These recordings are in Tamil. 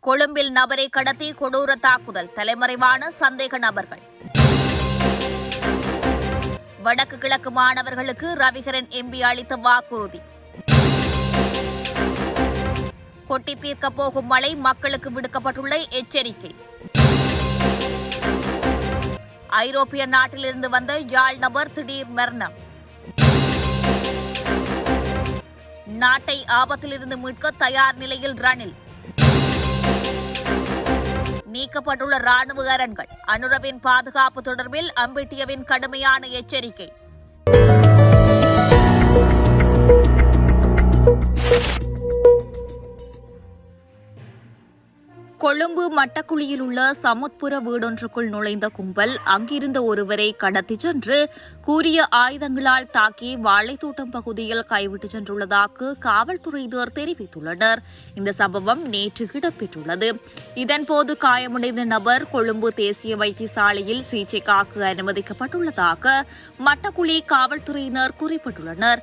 கொழும்பில் நபரை கடத்தி கொடூர தாக்குதல். தலைமறைவான சந்தேக நபர்கள். வடக்கு கிழக்கு மாணவர்களுக்கு ரவிகரன் எம்பி அளித்த வாக்குறுதி. கொட்டி தீர்க்கப் போகும் மழை மக்களுக்கு விடுக்கப்பட்டுள்ள எச்சரிக்கை. ஐரோப்பிய நாட்டிலிருந்து வந்த யாழ் நபர் திடீர் மரணம். நாட்டை ஆபத்திலிருந்து மீட்க தயார் நிலையில் ரணில். நீக்கப்பட்டுள்ள ராணுவ அரண்கள் அனுரவின் பாதுகாப்பு தொடர்பில் அம்பிட்டியவின் கடுமையான எச்சரிக்கை. கொழும்பு மட்டக்குழியில் உள்ள சமுத்புர வீடொன்றுக்குள் நுழைந்த கும்பல் அங்கிருந்த ஒருவரை கடத்திச் சென்று கூறிய ஆயுதங்களால் தாக்கி வாழைத்தோட்டம் பகுதியில் கைவிட்டு சென்றுள்ளதாக காவல்துறையினர் தெரிவித்துள்ளனர். இந்த சம்பவம் நேற்று இடம்பெற்றுள்ளது. இதன்போது காயமடைந்த நபர் கொழும்பு தேசிய வைத்தியசாலையில் சிகிச்சைக்காக அனுமதிக்கப்பட்டுள்ளதாக மட்டக்குழி காவல்துறையினர் குறிப்பிட்டுள்ளனர்.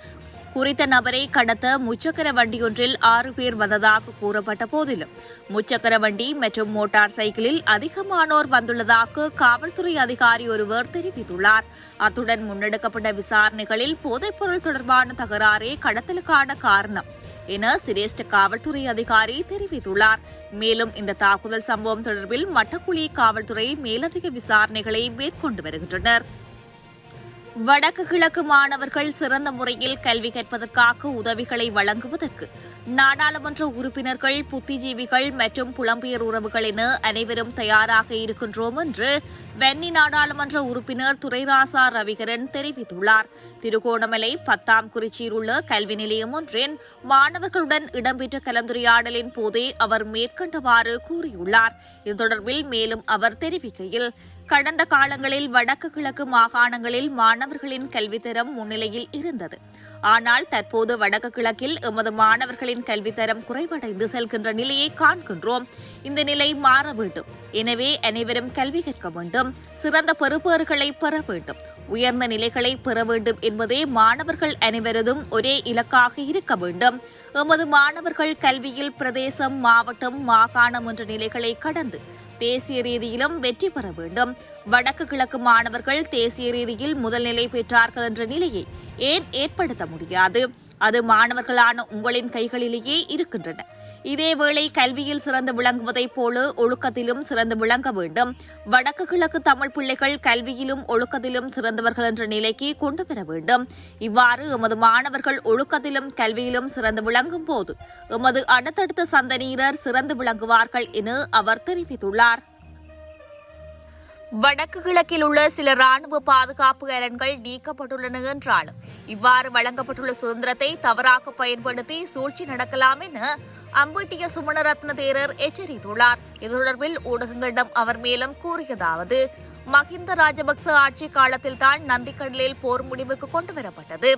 குறித்த நபரை கடத்த முச்சக்கர வண்டியொன்றில் ஆறு பேர் வந்ததாக கூறப்பட்ட போதிலும் முச்சக்கர வண்டி மற்றும் மோட்டார் சைக்கிளில் அதிகமானோர் வந்துள்ளதாக காவல்துறை அதிகாரி ஒருவர் தெரிவித்துள்ளார். அத்துடன் முன்னெடுக்கப்பட்ட விசாரணைகளில் போதைப்பொருள் தொடர்பான தகராறே கடத்தலுக்கான காரணம் என சிரேஷ்ட காவல்துறை அதிகாரி தெரிவித்துள்ளார். மேலும் இந்த தாக்குதல் சம்பவம் தொடர்பில் மட்டக்குழி காவல்துறை மேலதிக விசாரணைகளை மேற்கொண்டு வருகின்றனர். வடக்கு கிழக்கு மாணவர்கள் சிறந்த முறையில் கல்வி கற்பதற்காக உதவிகளை வழங்குவதற்கு நாடாளுமன்ற உறுப்பினர்கள் புத்திஜீவிகள் மற்றும் புலம்பெயர் உறவுகள் என அனைவரும் தயாராக இருக்கின்றோம் என்று வென்னி நாடாளுமன்ற உறுப்பினர் துரைராசா ரவிகரன் தெரிவித்துள்ளார். திருகோணமலை பத்தாம் குறிச்சியில் உள்ள கல்வி நிலையம் ஒன்றின் மாணவர்களுடன் இடம்பெற்ற கலந்துரையாடலின் போதே அவர் மேற்கண்டவாறு கூறியுள்ளார். இது தொடர்பில் மேலும் அவர் தெரிவிக்கையில் கடந்த காலங்களில் வடக்கு கிழக்கு மாகாணங்களில் மாணவர்களின் கல்வித்தரம் முன்னிலையில் இருந்தது. ஆனால் தற்போது வடக்கு கிழக்கில் எமது மாணவர்களின் கல்வித்தரம் குறைவடைந்து செல்கின்ற நிலையை காண்கின்றோம். இந்த நிலை மாற வேண்டும். எனவே அனைவரும் கல்வி கற்க வேண்டும். சிறந்த பெறுபேறுகளை பெற வேண்டும். உயர்ந்த நிலைகளை பெற வேண்டும் என்பதே மாணவர்கள் அனைவரதும் ஒரே இலக்காக இருக்க வேண்டும். எமது மாணவர்கள் கல்வியில் பிரதேசம் மாவட்டம் மாகாணம் என்ற நிலைகளை கடந்து தேசிய ரீதியிலும் வெற்றி பெற வேண்டும். வடக்கு கிழக்கு மாணவர்கள் தேசிய ரீதியில் முதல் நிலை பெற்றார்கள் என்ற நிலையை ஏன் ஏற்படுத்த முடியாது? அது மாணவர்களான உங்களின் கைகளிலேயே இருக்கின்றன. இதேவேளை கல்வியில் சிறந்து விளங்குவதைப் போல ஒழுக்கத்திலும் சிறந்து விளங்க வேண்டும். வடக்கு கிழக்கு தமிழ் பிள்ளைகள் கல்வியிலும் ஒழுக்கத்திலும் சிறந்தவர்கள் என்ற நிலைக்கு கொண்டு வர வேண்டும். இவ்வாறு எமது மாணவர்கள் ஒழுக்கத்திலும் கல்வியிலும் சிறந்து விளங்கும் போது எமது அடுத்தடுத்த சந்ததியினர் சிறந்து விளங்குவார்கள் என அவர் தெரிவித்துள்ளார். வடக்கு கிழக்கில் உள்ள சில ராணுவ பாதுகாப்பு அரண்கள் நீக்கப்பட்டுள்ளன என்றாலும் இவ்வாறு வழங்கப்பட்டுள்ள சுதந்திரத்தை தவறாக பயன்படுத்தி சூழ்ச்சி நடக்கலாம் என அம்பட்டிய சுமணரத்ன தேரர் எச்சரித்துள்ளார். இது தொடர்பில் ஊடகங்களிடம் அவர் மேலும் கூறியதாவது மஹிந்த ராஜபக்ச ஆட்சி காலத்தில் தான் நந்திக்கடலில் போர் முடிவுக்கு கொண்டு வரப்பட்டது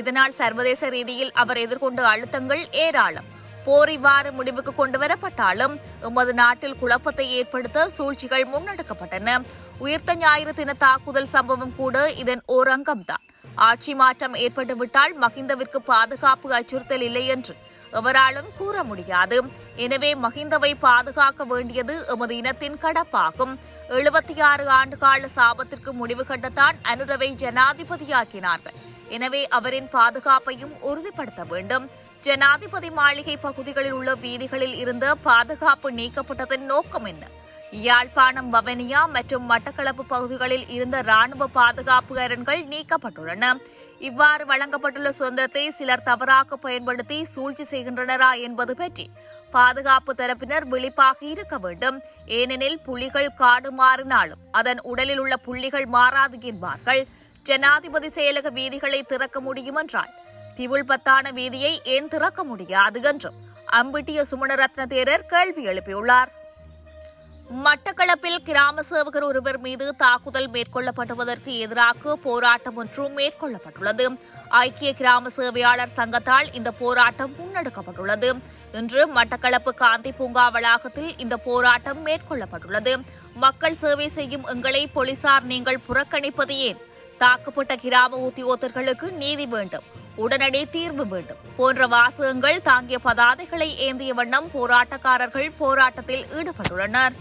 இதனால் சர்வதேச ரீதியில் அவர் எதிர்கொண்ட அழுத்தங்கள் ஏராளம். போர் இவ்வாறு முடிவுக்கு கொண்டு வரப்பட்டாலும் எமது நாட்டில் குழப்பத்தை ஏற்படுத்த சூழ்ச்சிகள் முன்னெடுக்கப்பட்டன. உயிர்த்த ஞாயிறு தின தாக்குதல் சம்பவம் கூட இதன் ஓர் அங்கம்தான் ஆட்சி மாற்றம் ஏற்பட்டுவிட்டால் மகிந்தவிற்கு பாதுகாப்பு அச்சுறுத்தல் இல்லை என்று எவராலும் கூற முடியாது. எனவே மகிந்தவை பாதுகாக்க வேண்டியது எமது இனத்தின் கடப்பாகும். எழுபத்தி ஆறு ஆண்டுகால சாபத்திற்கு முடிவு கட்டத்தான் அனுரவை ஜனாதிபதியாக்கினார்கள். எனவே அவரின் பாதுகாப்பையும் உறுதிப்படுத்த வேண்டும். ஜனாதிபதி மாளிகை பகுதிகளில் உள்ள வீதிகளில் இருந்து பாதுகாப்பு நீக்கப்பட்டதன் நோக்கம் என்ன? யாழ்ப்பாணம் வவனியா மற்றும் மட்டக்களப்பு பகுதிகளில் இருந்த ராணுவ பாதுகாப்பு அரண்கள் நீக்கப்பட்டுள்ளன. இவ்வாறு வழங்கப்பட்டுள்ள சுதந்திரத்தை சிலர் தவறாக பயன்படுத்தி சூழ்ச்சி செய்கின்றனரா என்பது பற்றி பாதுகாப்பு தரப்பினர் விழிப்பாக இருக்க வேண்டும். ஏனெனில் புலிகள் காடு மாறினாலும் அதன் உடலில் உள்ள புள்ளிகள் மாறாது என்பார்கள். ஜனாதிபதி செயலக வீதிகளை திறக்க முடியும் என்றால் திவுள்பத்தான வீதியை ஏன் திறக்க முடியாது என்றும் அம்பிட்டிய சுமணரத்ன தேரர் கேள்வி எழுப்பியுள்ளார். மட்டக்களப்பில் கிராம சேவகர் ஒருவர் மீது தாக்குதல் மேற்கொள்ளப்படுவதற்கு எதிராக போராட்டம் ஒன்றும் மேற்கொள்ளப்பட்டுள்ளது. ஐக்கிய கிராம சேவையாளர் சங்கத்தால் இந்த போராட்டம் முன்னெடுக்கப்பட்டுள்ளது. இன்று மட்டக்களப்பு காந்தி பூங்கா வளாகத்தில் இந்த போராட்டம் மேற்கொள்ளப்பட்டுள்ளது. மக்கள் சேவை செய்யும் எங்களை போலீசார் நீங்கள் புறக்கணிப்பது ஏன்? தாக்கப்பட்ட கிராம உத்தியோகர்களுக்கு நீதி வேண்டும். உடனடி தீர்வு வேண்டும். போன்ற வாசகங்கள் தாங்கிய பதாதைகளை ஏந்திய வண்ணம் போராட்டக்காரர்கள் போராட்டத்தில் ஈடுபட்டுள்ளனர்.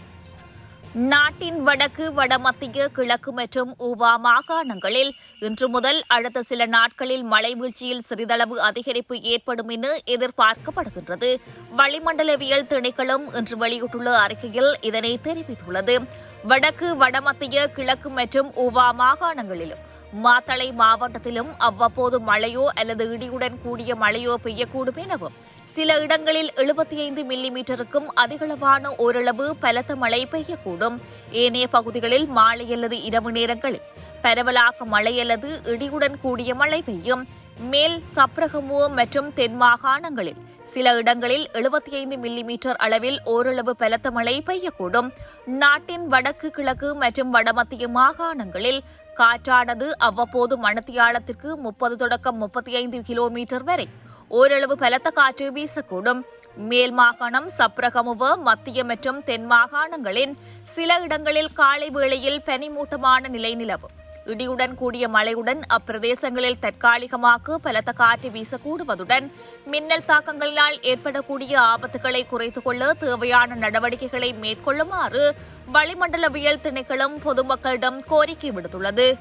நாட்டின் வடக்கு வடமத்திய கிழக்கு மற்றும் ஊவா மாகாணங்களில் இன்று முதல் அடுத்த சில நாட்களில் மழை வீழ்ச்சியில் சிறிதளவு அதிகரிப்பு ஏற்படும் என எதிர்பார்க்கப்படுகின்றது. வளிமண்டலவியல் திணைக்களம் இன்று வெளியிட்டுள்ள அறிக்கையில் இதனை தெரிவித்துள்ளது. வடக்கு வடமத்திய கிழக்கு மற்றும் ஊவா மாகாணங்களிலும் மாத்தளை மாவட்டத்திலும் அவ்வப்போது மழையோ அல்லது இடியுடன் கூடிய மழையோ பெய்யக்கூடும் எனவும் சில இடங்களில் எழுபத்தி ஐந்து மில்லி மீட்டருக்கும் அதிகளவான ஓரளவு பலத்த மழை பெய்யக்கூடும். ஏனைய பகுதிகளில் மாலை அல்லது இரவு நேரங்களில் பரவலாக மழை அல்லது இடியுடன் கூடிய மழை பெய்யும். மேல் சப்ரகமுவோ மற்றும் தென் மாகாணங்களில். சில இடங்களில் எழுபத்தி ஐந்து மில்லிமீட்டர் அளவில் ஓரளவு பலத்த மழை பெய்யக்கூடும். நாட்டின் வடக்கு கிழக்கு மற்றும் வடமத்திய மாகாணங்களில் காற்றானது அவ்வப்போது மணத்தியாலத்திற்கு முப்பது தொடக்கம் முப்பத்தி ஐந்து கிலோமீட்டர் வரை. ஓரளவு பலத்த காற்று வீசக்கூடும். மேல் மாகாணம் சப்ரகமுவ மத்திய மற்றும் தென் மாகாணங்களின் சில இடங்களில் காலை வேளையில் பனிமூட்டமான நிலை நிலவும். இடியுடன் கூடிய மழையுடன் அப்பிரதேசங்களில் தற்காலிகமாக பலத்த காற்று வீசக்கூடுவதுடன் மின்னல் தாக்கங்களினால் ஏற்படக்கூடிய ஆபத்துகளை குறைத்துக் கொள்ள தேவையான நடவடிக்கைகளை மேற்கொள்ளுமாறு வளிமண்டலவியல் திணைக்களம் பொதுமக்களிடம் கோரிக்கை விடுத்துள்ளது.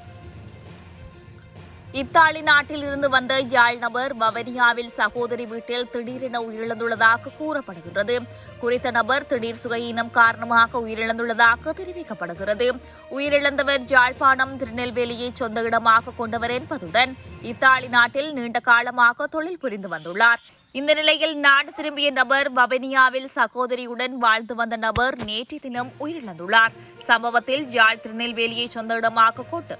இத்தாலி நாட்டில் இருந்து வந்த யாழ் நபர் வவனியாவில் சகோதரி வீட்டில் திடீரென உயிரிழந்துள்ளதாக கூறப்படுகின்றது. குறித்த நபர் திடீர் சுகையினம் காரணமாக உயிரிழந்துள்ளதாக தெரிவிக்கப்படுகிறது. உயிரிழந்தவர் யாழ்ப்பாணம் திருநெல்வேலியை சொந்த இடமாக கொண்டவர் என்பதுடன் இத்தாலி நாட்டில் நீண்ட காலமாக தொழில் புரிந்து வந்துள்ளார். இந்த நிலையில் நாடு திரும்பிய நபர் வவனியாவில் சகோதரியுடன் வாழ்ந்து வந்த நபர் நேற்று தினம் உயிரிழந்துள்ளார். சம்பவத்தில் யாழ் திருநெல்வேலியை சொந்த இடமாக கொண்டு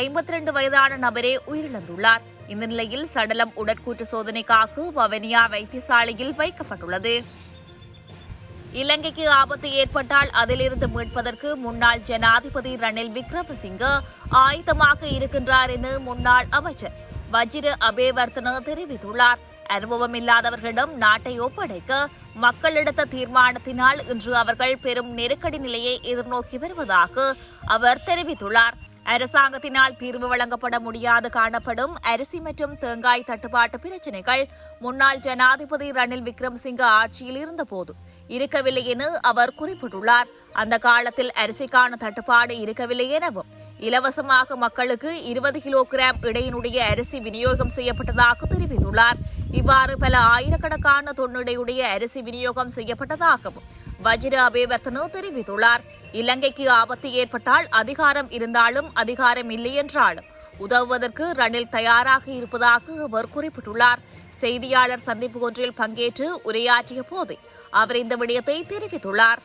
ஐம்பத்தி ரெண்டு வயதான நபரே உயிரிழந்துள்ளார். இந்த நிலையில் சடலம் உடற்கூற்று சோதனைக்காக வவனியா வைத்தியசாலையில் வைக்கப்பட்டுள்ளது. இலங்கைக்கு ஆபத்து ஏற்பட்டால் அதிலிருந்து மீட்பதற்கு முன்னாள் ஜனாதிபதி ரணில் விக்ரமசிங்க ஆயுதமாக இருக்கின்றார் என முன்னாள் அமைச்சர் வஜிர அபேவர்த்தன தெரிவித்துள்ளார். அனுபவம் இல்லாதவர்களிடம் நாட்டை ஒப்படைக்க மக்கள் எடுத்த தீர்மானத்தினால் இன்று அவர்கள் பெரும் நெருக்கடி நிலையை எதிர்நோக்கி வருவதாக அவர் தெரிவித்துள்ளார். அரசாங்கத்தினால் தீர்வு வழங்கப்பட முடியாது காணப்படும் அரிசி மற்றும் தேங்காய் தட்டுப்பாட்டு பிரச்சினைகள் முன்னாள் ஜனாதிபதி ரணில் விக்ரம்சிங்க ஆட்சியில் இருந்தபோது இருக்கவில்லை என அவர் குறிப்பிட்டுள்ளார். அந்த காலத்தில் அரிசிக்கான தட்டுப்பாடு இருக்கவில்லை எனவும் இலவசமாக மக்களுக்கு இருபது கிலோகிராம் இடையினுடைய அரிசி விநியோகம் செய்யப்பட்டதாக தெரிவித்துள்ளார். இவ்வாறு பல ஆயிரக்கணக்கான தொன்னிடையுடைய அரிசி விநியோகம் செய்யப்பட்டதாகவும் வஜிர அபேவர்த்தனு தெரிவித்துள்ளார். இலங்கைக்கு ஆபத்து ஏற்பட்டால் அதிகாரம் இருந்தாலும் அதிகாரம் இல்லையென்றாலும் உதவுவதற்கு ரணில் தயாராக இருப்பதாக அவர் குறிப்பிட்டுள்ளார். செய்தியாளர் சந்திப்பு ஒன்றில் பங்கேற்று உரையாற்றிய போது அவர் இந்த விடயத்தை தெரிவித்துள்ளார்.